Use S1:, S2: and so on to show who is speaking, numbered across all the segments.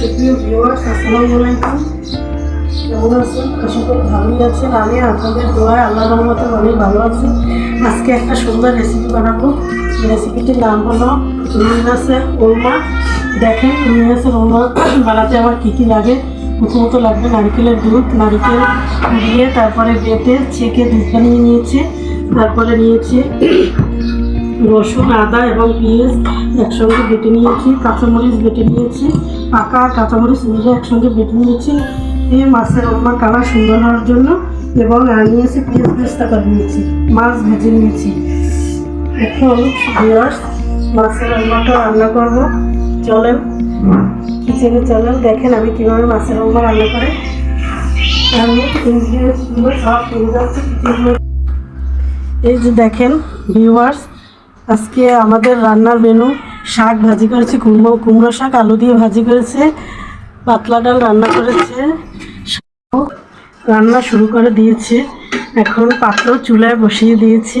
S1: সুপ্রিয় ভিউয়ার্স আসসালামু আলাইকুম। কেমন আছেন? আশা করি ভালোই আছেন। আমি আপনাদের দোয়ায় আল্লাহ রহমতে অনেক ভালো আছি। আজকে একটা সুন্দর রেসিপি বানাবো। রেসিপিটির নাম হলো রুই মাছের দেখেন রুই মাছের ওলমা বানাতে আমার কী কী লাগে? প্রথমত লাগবে নারকেলের দুধ। নারকেল দিয়ে তারপরে বেটে ছেঁকে দুধ বানিয়ে নিয়েছে। তারপরে নিয়েছে রসুন, আদা এবং পেঁয়াজ একসঙ্গে বেটে নিয়েছি, কাঁচামরিচ বেটে নিয়েছি। পাকা কাঁচামরিচ মিলে একসঙ্গে বেটে নিয়েছি। এই মাছের ওলমা কালার সুন্দর হওয়ার জন্য এবং নিয়েছি পেঁয়াজ বেস্তা করে নিয়েছি, মাছ ভেজে নিয়েছি। এখন ভিউয়ার্স মাছের ওলমাটা রান্না করব। চলেন, কিচেনে চলেন, দেখেন আমি কীভাবে মাছের ওলমা রান্না করে। এই যে দেখেন ভিউয়ার্স আজকে আমাদের রান্নার মেনু শাক ভাজি করেছে, কুমড়ো কুমড়ো শাক, আলু দিয়ে ভাজি করেছে, পাতলা ডাল রান্না করেছে রান্না শুরু করে দিয়েছে। এখন পাত্র চুলায় বসিয়ে দিয়েছি।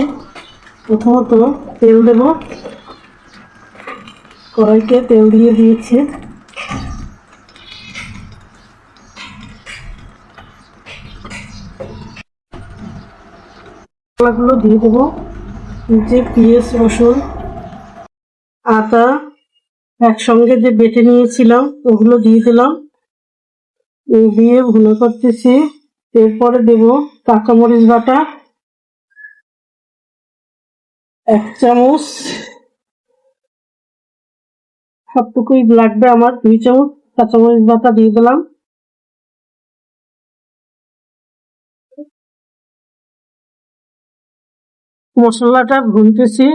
S1: প্রথমত তেল দেব। কড়াইতে তেল দিয়ে দিয়েছি। মশলাগুলো দিয়ে দেবো। যে পেঁয়াজ, রসুন আদা একসঙ্গে যে বেটে নিয়েছিলাম, ওগুলো দিয়ে দিলাম। দিয়ে ভুনো করতেছি। এরপরে দেব কাঁচামরিচ বাটা। এক চামচ। সবটুকুই লাগবে আমার, দুই চামচ কাঁচামরিচ বাটা দিয়ে দিলাম। মশলাটা ভুনতেছি।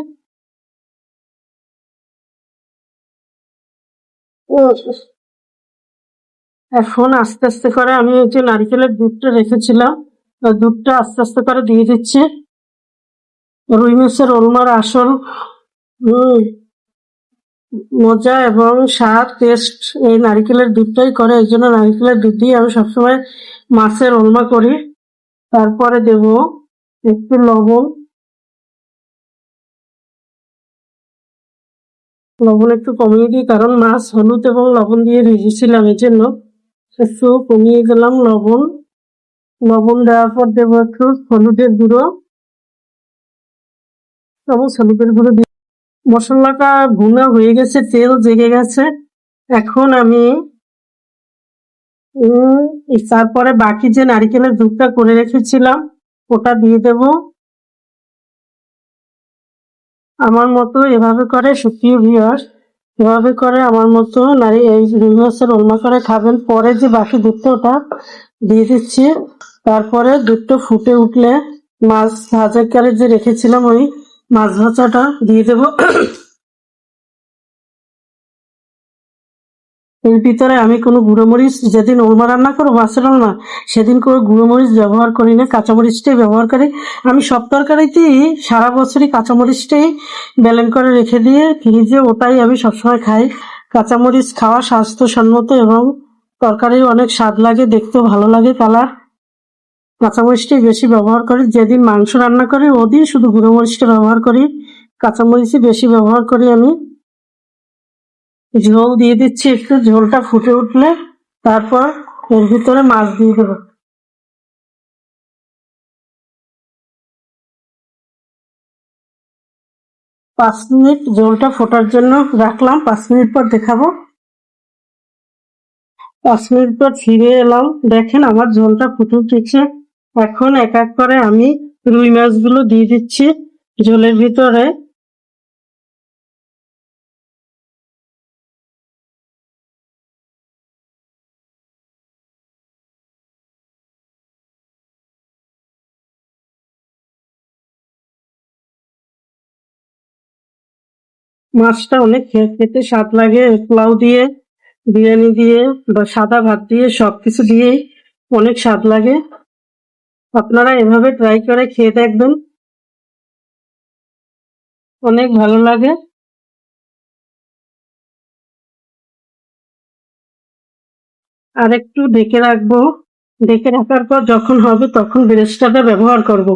S1: এখন আস্তে আস্তে করে আমি ওই যে নারিকেলের দুধটা রেখেছিলাম দুধটা আস্তে আস্তে করে দিয়ে দিচ্ছি। রুই মাছের ওলমার আসল মজা এবং স্বাদ, টেস্ট এই নারিকেলের দুধটাই করে, এই জন্য নারিকেলের দুধ দিয়ে আমি সবসময় মাছের ওলমা করি। তারপরে দেব একটু লবণ লবণ একটু কমিয়ে দিই, কারণ মাছ হলুদ এবং লবণ দিয়ে ভেজেছিলাম এই জন্য একটু কমিয়ে দিলাম লবণ। লবণ দেওয়ার পর দেবো একটু হলুদের গুঁড়ো। চামচ হলুদের গুঁড়ো দিয়ে মশলাটা ভুনা হয়ে গেছে, তেল জেগে গেছে। এখন আমি তারপরে বাকি যে নারিকেলের দুধটা করে রেখেছিলাম, ওটা দিয়ে দেবো। আমার মতো এভাবে করে, সুপ্রিয় ভিওর এভাবে করে আমার মতো নারী এই রুই মাছের ওলমা করে খাবেন। পরে যে বাকি দুধটা ওটা দিয়ে দিচ্ছি, তারপরে দুধটা ফুটে উঠলে মাছ ভাজা করে যে রেখেছিলাম ওই মাছ ভাজাটা দিয়ে দেবো। এর ভিতরে আমি কোনো গুঁড়ো মরিচ যেদিন ওলমা রান্না করব মাছের ওলমা সেদিন কোনো গুঁড়ো মরিচ ব্যবহার করি না, কাঁচামরিচটাই ব্যবহার করি। আমি সব তরকারিতেই সারা বছরই কাঁচামরিচটাই ব্যালেন্স করে রেখে দিয়ে ফ্রিজে ওটাই আমি সবসময় খাই। কাঁচামরিচ খাওয়া স্বাস্থ্যসম্মত এবং তরকারি অনেক স্বাদ লাগে, দেখতেও ভালো লাগে কালার। কাঁচামরিচটাই বেশি ব্যবহার করি, যেদিন মাংস রান্না করি, ওদিন শুধু গুঁড়ো মরিচটা ব্যবহার করি। কাঁচামরিচই বেশি ব্যবহার করি আমি। ঝোল দিয়ে দিচ্ছি একটু, ঝোলটা ফুটে উঠলে তারপর এর ভিতরে মাছ দিয়ে দেবো। পাঁচ মিনিট ঝোলটা ফোটার জন্য রাখলাম, পাঁচ মিনিট পর দেখাবো। পাঁচ মিনিট পর ফিরে এলাম। দেখেন আমার ঝোলটা ফুটে উঠেছে। এখন এক এক করে আমি রুই মাছগুলো দিয়ে দিচ্ছি। ঝোলের ভিতরে মাছটা অনেক খেতে স্বাদ লাগে, পোলাও দিয়ে, বিরিয়ানি দিয়ে বা সাদা ভাত দিয়ে, সবকিছু দিয়েই অনেক স্বাদ লাগে। আপনারা এভাবে ট্রাই করে খেয়ে দেখবেন। অনেক ভালো লাগে। আর একটু ঢেকে রাখব। ঢেকে রাখার পর যখন হবে তখন বেরেস্তাটা ব্যবহার করব।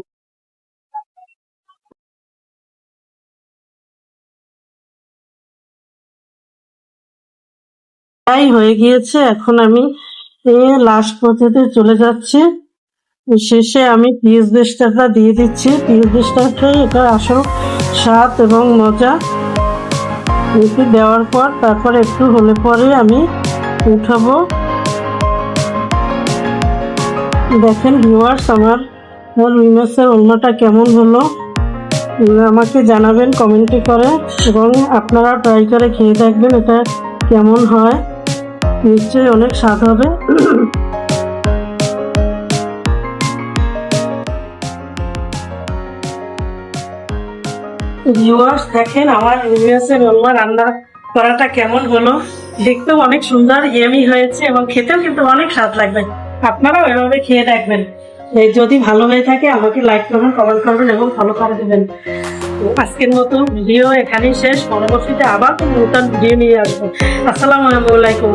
S1: তাই হয়ে গিয়েছে। এখন আমি লাস্ট পথেতে চলে যাচ্ছি। শেষে আমি পিস দেশটাটা দিয়ে দিচ্ছি। পিস দেশটাতে এটা আসল স্বাদ এবং মজা। এটি দেওয়ার পর, তারপর একটু হলে পরে আমি উঠাবো। দেখেন ভিউয়ার্স আমার রুই মাছের ওলমাটা কেমন হলো? আমাকে জানাবেন, কমেন্টে করে। এবং আপনারা ট্রাই করে খেয়ে দেখবেন এটা কেমন হয়। নিশ্চয়ই অনেক স্বাদ হবে। ভিউয়ার্স দেখেন, আমার ইউএসের ওলমা রান্না করাটা কেমন হলো? দেখতেও অনেক সুন্দর ইয়েমি হয়েছে এবং খেতেও কিন্তু অনেক স্বাদ লাগবে। আপনারাও এভাবে খেয়ে দেখবেন। যদি ভালো হয়ে থাকে, আমাকে লাইক করবেন কমেন্ট করবেন এবং ফলো করে দেবেন। আজকের মতো ভিডিও এখানেই শেষ। পরবর্তীতে আবার নতুন ভিডিও নিয়ে আসব। আসসালামু আলাইকুম।